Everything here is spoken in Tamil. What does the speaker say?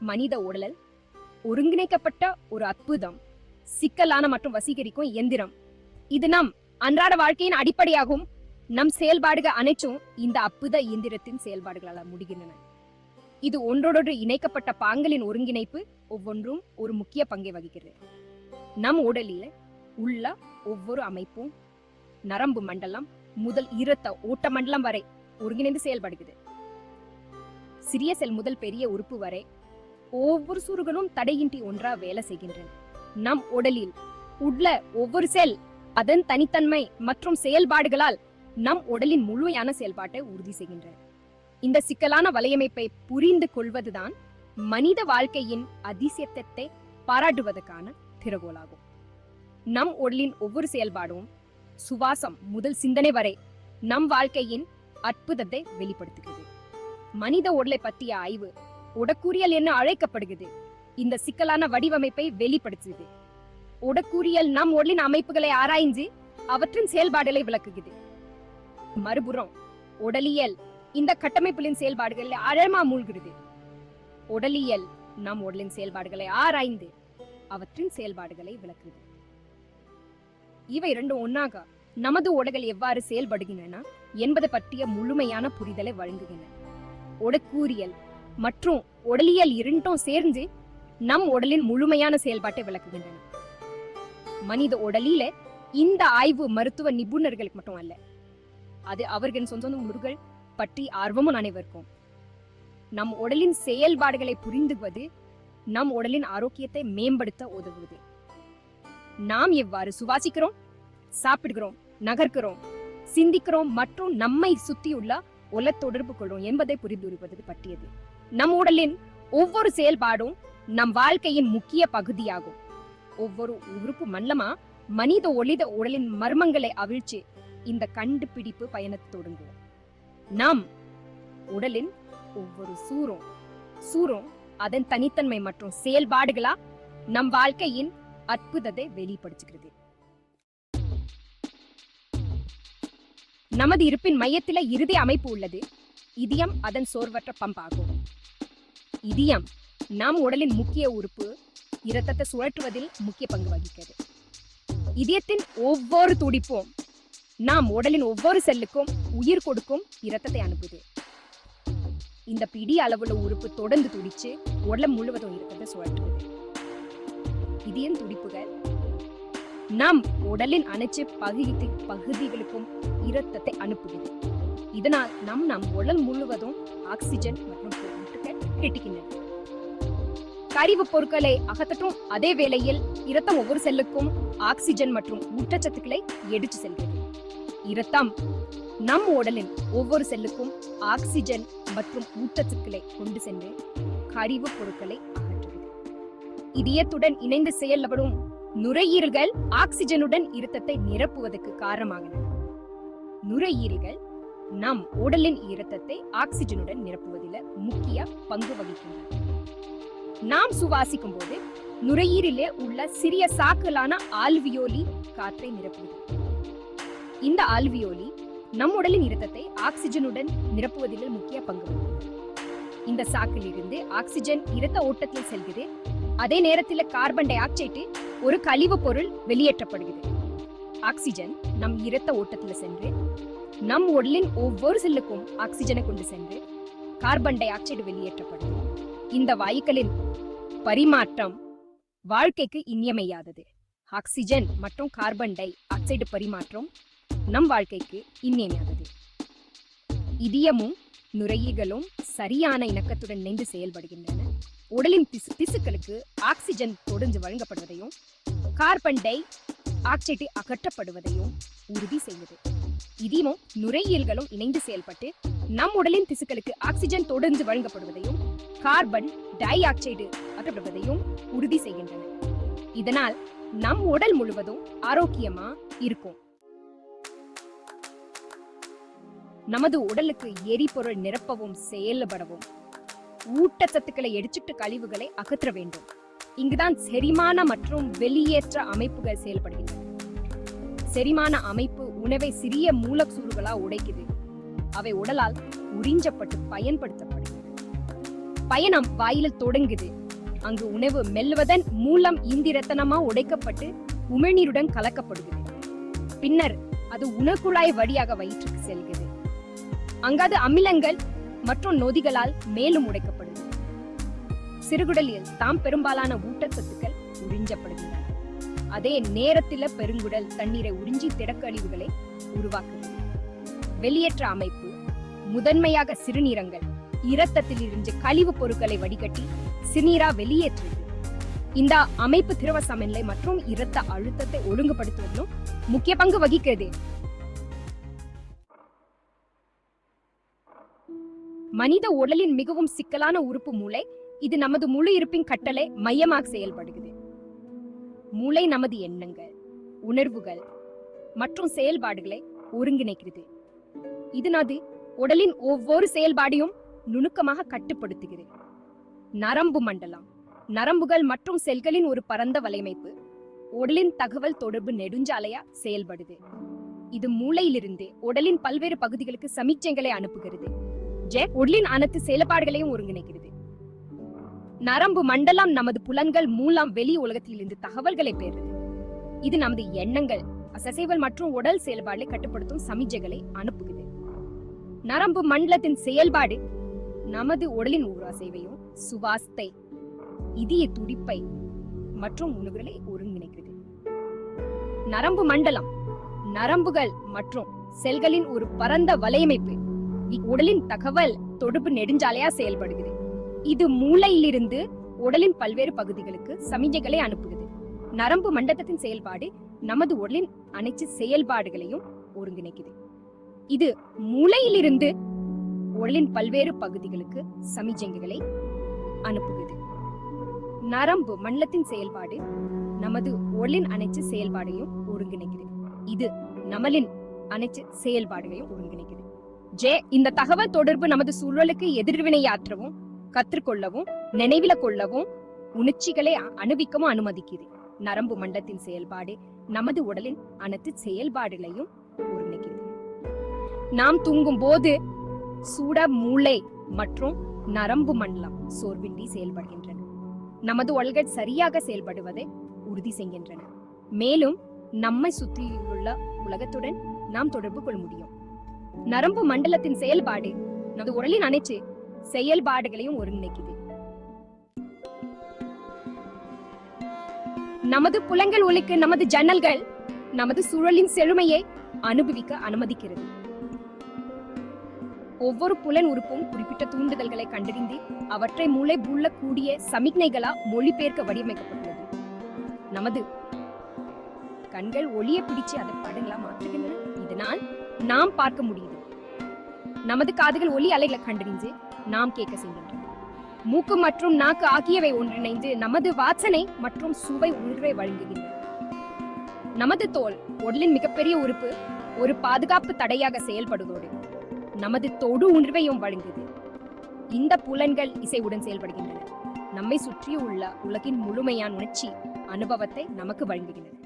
மனித உடல் ஒருங்கிணைக்கப்பட்ட ஒரு அற்புதம் சிக்கலான மற்றும் வசீகரிக்கும் இயந்திரம். இது நம் அன்றாட வாழ்க்கையின் அடிப்படையாகும் நம் செயல்பாடுகள் அனைத்தும் இந்த அற்புத இயந்திரத்தின் செயல்பாடுகளால் முடிகின்றன. இது ஒன்றோடொன்று இணைக்கப்பட்ட பாங்களின் ஒருங்கிணைப்பு ஒவ்வொன்றும் ஒரு முக்கிய பங்கை வகிக்கிறது. நம் உடலில் உள்ள ஒவ்வொரு அமைப்பும் நரம்பு மண்டலம் முதல் இரத்த ஓட்ட மண்டலம் வரை ஒருங்கிணைந்து செயல்படுகிறது. சிறிய செல் முதல் பெரிய உறுப்பு வரை ஒவ்வொரு சுருகனும் தடையின்றி ஒன்றா வேலை செய்கின்றன. நம் உடலில் உள்ள ஒவ்வொரு செல் அதன் தனித்தன்மை மற்றும் செயல்பாடுகளால் நம் உடலின் முழுமையான செயல்பாட்டை உறுதி செய்கின்றன. இந்த சிக்கலான வலையமைப்பை புரிந்து கொள்வதுதான் மனித வாழ்க்கையின் அதிசயத்தை பாராட்டுவதற்கான திறகோலாகும். நம் உடலின் ஒவ்வொரு செயல்பாடும் சுவாசம் முதல் சிந்தனை வரை நம் வாழ்க்கையின் அற்புதத்தை வெளிப்படுத்துகிறது. மனித உடலை பற்றிய ஆய்வு உடற்கூறியல் என அழைக்கப்படுகிறது. இந்த சிக்கலான வடிவமைப்பை வெளிப்படுத்துது. உடற்கூறியல் நம் உடலின் அமைப்புகளை ஆராய்ந்து அவற்றின் செயல்பாடுகளை விளக்குகிறது. மறுபுறம் உடலியல் இந்த கட்டமைப்புகளின் செயல்பாடுகளில் ஆழமா மூழ்கிறது. உடலியல் நம் உடலின் செயல்பாடுகளை ஆராய்ந்து அவற்றின் செயல்பாடுகளை விளக்குகிறது. இவை இரண்டும் ஒன்னாக நமது உடல்கள் எவ்வாறு செயல்படுகின்றன என்பது பற்றிய முழுமையான புரிதலை வழங்குகின்றன. உடக்கூறியல் மற்றும் உடலியல் இரண்டும் சேர்ந்து நம் உடலின் முழுமையான செயல்பாட்டை விளக்குகின்றன. மனித உடலில இந்த ஆய்வு மருத்துவ நிபுணர்களுக்கு மட்டும் அல்ல அது அவர்களின் சொந்த சொந்த முருகள் பற்றி ஆர்வமும் அனைவருக்கும். நம் உடலின் செயல்பாடுகளை புரிந்துவது நம் உடலின் ஆரோக்கியத்தை மேம்படுத்த உதவுவது நாம் எவ்வாறு சுவாசிக்கிறோம் சாப்பிடுகிறோம் நகர்க்கிறோம் சிந்திக்கிறோம் மற்றும் நம்மை சுத்தியுள்ள உல தொடர்பு கொள்ளும் என்பதை புரிந்து பற்றியது. நம் உடலின் ஒவ்வொரு செயல்பாடும் நம் வாழ்க்கையின் முக்கிய பகுதியாகும். ஒவ்வொரு உறுப்பு மல்லமா மனித ஒளித உடலின் மர்மங்களை அவிழ்ச்சி இந்த கண்டுபிடிப்பு பயணத்தை தொடங்குவோம். நாம் உடலின் ஒவ்வொரு சூரும் சூரும் அதன் தனித்தன்மை மற்றும் செயல்பாடுகளா நம் வாழ்க்கையின் அற்புதத்தை வெளிப்படுத்துகிறது. நமது இருப்பின் மையத்தில இறுதி அமைப்பு உள்ளது. இதயம் அதன் சோர்வற்ற பம்பாகும். இதயம். நம் உடலின் முக்கிய உறுப்பு இரத்தத்தை சுழற்றுவதில் முக்கிய பங்கு வகிக்கிறது. இதயத்தின் ஒவ்வொரு துடிப்பும் நாம் உடலின் ஒவ்வொரு செல்லுக்கும் உயிர் கொடுக்கும் இரத்தத்தை அனுப்புது. இந்த பிடி அளவுள்ள உறுப்பு தொடர்ந்து துடிச்சு உடலம் முழுவதும் இரத்தத்தை சுழற்றுவது இதயம் துடிப்புகள் நம் உடலின் அனைத்து பகுதி பகுதிகளுக்கும் இரத்தத்தை அனுப்புகிறது இதனால் நம் நம் உடல் முழுவதும் ஆக்சிஜன் மற்றும் கிட்டுகின்றன கரிவு பொருட்களை அகற்றட்டும். அதே வேளையில் இரத்தம் ஒவ்வொரு செல்லுக்கும் ஆக்சிஜன் மற்றும் ஊட்டச்சத்துக்களை எடுத்து செல்கிறது. இரத்தம் நம் உடலில் ஒவ்வொரு செல்லுக்கும் ஆக்சிஜன் மற்றும் ஊட்டச்சத்துக்களை கொண்டு சென்று கரிவு பொருட்களை அகற்றுகிறது. இதயத்துடன் இணைந்து செயல்படும் நுரையீரல்கள் ஆக்சிஜனுடன் இரத்தத்தை நிரப்புவதற்கு காரணமாகின. நுரையீரல்கள் நம் உடலின் இரத்தத்தை ஆக்சிஜனுடன் நிரப்புவதில் முக்கிய பங்கு வகிக்கின்றன. நாம் சுவாசிக்கும் போது நுரையீரிலே உள்ள சிறிய சாக்கலான ஆல்வியோலி காற்றை நிரப்புகிறது. இந்த ஆல்வியோலி நம் உடலின் இரத்தத்தை ஆக்சிஜனுடன் நிரப்புவதில் முக்கிய பங்கு வகிக்கிறது. இந்த சாக்கிலிருந்து ஆக்சிஜன் இரத்த ஓட்டத்தில் செல்கிறது. அதே நேரத்தில் கார்பன் டை ஆக்சைடு ஒரு கழிவு பொருள் வெளியேற்றப்படுகிறது. ஆக்சிஜன் நம் இரத்த ஓட்டத்தில் சென்று நம் உடலின் ஒவ்வொரு செல்லுக்கும் ஆக்சிஜனை கொண்டு சென்று கார்பன் டை ஆக்சைடு வெளியேற்றப்படும். இந்த வாயுக்களின் பரிமாற்றம் வாழ்க்கைக்கு இன்றியமையாதது ஆக்சிஜன் மற்றும் கார்பன் டை ஆக்சைடு பரிமாற்றம் நம் வாழ்க்கைக்கு இன்றியமையாதது இதயமும் நுரையீரலும் சரியான இணக்கத்துடன் இணைந்து செயல்படுகின்றன. உடலின் திசு திசுக்களுக்கு ஆக்சிஜன் தொடர்ந்து வழங்கப்படுவதையும் கார்பன் டை ஆக்சைடு அகற்றப்படுவதையும் உறுதி செய்வது இதயமும் நுரையீரல்களும் இணைந்து செயல்பட்டு நம் உடலின் திசுக்களுக்கு ஆக்சிஜன் தொடர்ந்து வழங்கப்படுவதையும் கார்பன் டை ஆக்சைடு அகற்றப்படுவதையும் உறுதி செய்கின்றன. இதனால் நம் உடல் முழுவதும் ஆரோக்கியமா இருக்கும். நமது உடலுக்கு எரிபொருள் நிரப்பவும் செயல்படவும் ஊட்டச்சத்துக்களை எரிச்சிட்டு கழிவுகளை அகற்ற வேண்டும். இங்குதான் செரிமான மற்றும் வெளியேற்ற அமைப்புகள் செயல்படுகின்றன. செரிமான அமைப்பு உணவை சிறிய மூலக்கூறுகளா உடைக்குது. அவை உடலால் உறிஞ்சப்பட்டு பயன்படுத்தப்படுகிறது பயணம் வாயிலில் தொடங்குது. அங்கு உணவு மெல்வதன் மூலம் இந்திரத்தனமா உடைக்கப்பட்டு உமிழ்நீருடன் கலக்கப்படுகிறது. பின்னர் அது உணக்குழாய் வழியாக வயிற்றுக்கு செல்கிறது. அங்காது அமிலங்கள் மற்றும் நொதிகளால் மேலும் உடைக்கப்படும் சிறுகுடலில் தாம் பெரும்பாலான ஊட்டச்சத்துக்கள் உறிஞ்சப்படுகின்றன. அதே நேரத்தில பெருங்குடல் தண்ணீரை உறிஞ்சி திடக்கழிவுகளை உருவாக்குகிறது. வெளியேற்ற அமைப்பு முதன்மையாக சிறுநீரங்கள் இரத்தத்தில் இருந்து கழிவு பொருட்களை வடிகட்டி சிறுநீரா வெளியேற்றுகிறது. இந்த அமைப்பு திரவ சமநிலை மற்றும் இரத்த அழுத்தத்தை ஒழுங்குபடுத்துவதிலும் முக்கிய பங்கு வகிக்கிறது. மனித உடலின் மிகவும் சிக்கலான உறுப்பு மூளை இது நமது முழு இருப்பின் கட்டளை மையமாக செயல்படுகிறது. மூளை நமது எண்ணங்கள் உணர்வுகள் மற்றும் செயல்பாடுகளை ஒருங்கிணைக்கிறது. இதனது உடலின் ஒவ்வொரு செயல்பாடையும் நுணுக்கமாக கட்டுப்படுத்துகிறது. நரம்பு மண்டலம் நரம்புகள் மற்றும் செல்களின் ஒரு பரந்த வலையமைப்பு உடலின் தகவல் தொடர்பு நெடுஞ்சாலையா செயல்படுது. இது மூளையிலிருந்து உடலின் பல்வேறு பகுதிகளுக்கு சமிச்சைகளை அனுப்புகிறது. ஜெ உடலின் அனைத்து செயல்பாடுகளையும் ஒருங்கிணைக்கிறது. நரம்பு மண்டலம் நமது புலன்கள் மூலம் வெளி உலகத்திலிருந்து தகவல்களை பெறுது. இது நமது எண்ணங்கள் அசைவல் மற்றும் உடல் செயல்பாடுகளை கட்டுப்படுத்தும் சமிஜைகளை அனுப்புகிறது. நரம்பு மண்டலத்தின் செயல்பாடு நமது உடலின் ஊராசைவையும் சுவாசத்தை இதய துடிப்பை மற்றும் உணவுகளை ஒருங்கிணைக்கிறது. நரம்பு மண்டலம் நரம்புகள் மற்றும் செல்களின் ஒரு பரந்த வலையமைப்பு உடலின் தகவல் தொடர்பு நெடுஞ்சாலையா செயல்படுகிறது. இது மூளையிலிருந்து உடலின் பல்வேறு பகுதிகளுக்கு சமிஞ்சைகளை அனுப்புகிறது. நரம்பு மண்டலத்தின் செயல்பாடு நமது உடலின் அனைத்து செயல்பாடுகளையும் ஒருங்கிணைக்குது. இது மூளையிலிருந்து உடலின் பல்வேறு பகுதிகளுக்கு சமிஞ்சைகளை அனுப்புகிறது. நரம்பு மண்டலத்தின் செயல்பாடு நமது உடலின் அனைத்து செயல்பாடையும் ஒருங்கிணைக்குது. இது நமலின் அனைத்து செயல்பாடுகளையும் ஒருங்கிணைக்குது. ஜே இந்த தகவல் தொடர்பு நமது சூழலுக்கு எதிர்வினையாற்றவும் கற்றுக்கொள்ளவும் நினைவில கொள்ளவும் உணர்ச்சிகளை அணுவிக்கவும் அனுமதிக்குது. நரம்பு மண்டலத்தின் செயல்பாடு நமது உடலின் அனைத்து செயல்பாடுகளையும் ஒருங்கிணைக்கிறது நாம் தூங்கும் போது சூட மூளை மற்றும் நரம்பு மண்டலம் சோர்வின்றி செயல்படுகின்றன. நமது உடல்கள் சரியாக செயல்படுவதை உறுதி செய்கின்றன. மேலும் நம்மை சுற்றியுள்ள உலகத்துடன் நாம் தொடர்பு கொள்ள முடியும். நரம்பு மண்டலத்தின் செயல்பாடு நமது உடலின் அனைத்து செயல்பாடுகளையும் ஒருங்கிணைக்குது. நமது புலங்கள் ஒலிக்கு நமது ஜன்னல்கள் நமது சூழலின் செழுமையை அனுபவிக்க அனுமதிக்கிறது. ஒவ்வொரு புலன் உறுப்பும் குறிப்பிட்ட தூண்டுதல்களை கண்டறிந்து அவற்றை மூளை கூடிய சமிக்ஞைகளா மொழிபெயர்க்க வடிவமைக்கப்பட்டுள்ளது. நமது கண்கள் ஒளிய பிடிச்சு அதை படங்களா மாற்றுகின்றன. இதனால் நாம் பார்க்க முடியுது. நமது காதுகள் ஒலி அலைகளை கண்டறிஞ்சு நாம் கேட்க செய்கின்றன மூக்கு மற்றும் நாக்கு ஆகியவை ஒன்றிணைந்து நமது வாசனை மற்றும் சுவை உணர்வை வழங்குகின்றன. நமது தோல் உடலின் மிகப்பெரிய உறுப்பு ஒரு பாதுகாப்பு தடையாக செயல்படுவதோடு நமது தொடு உணர்வையும் வழங்குது. இந்த புலன்கள் இசைவுடன் செயல்படுகின்றன. நம்மை சுற்றியுள்ள உலகின் முழுமையான உணர்ச்சி அனுபவத்தை நமக்கு வழங்குகின்றன.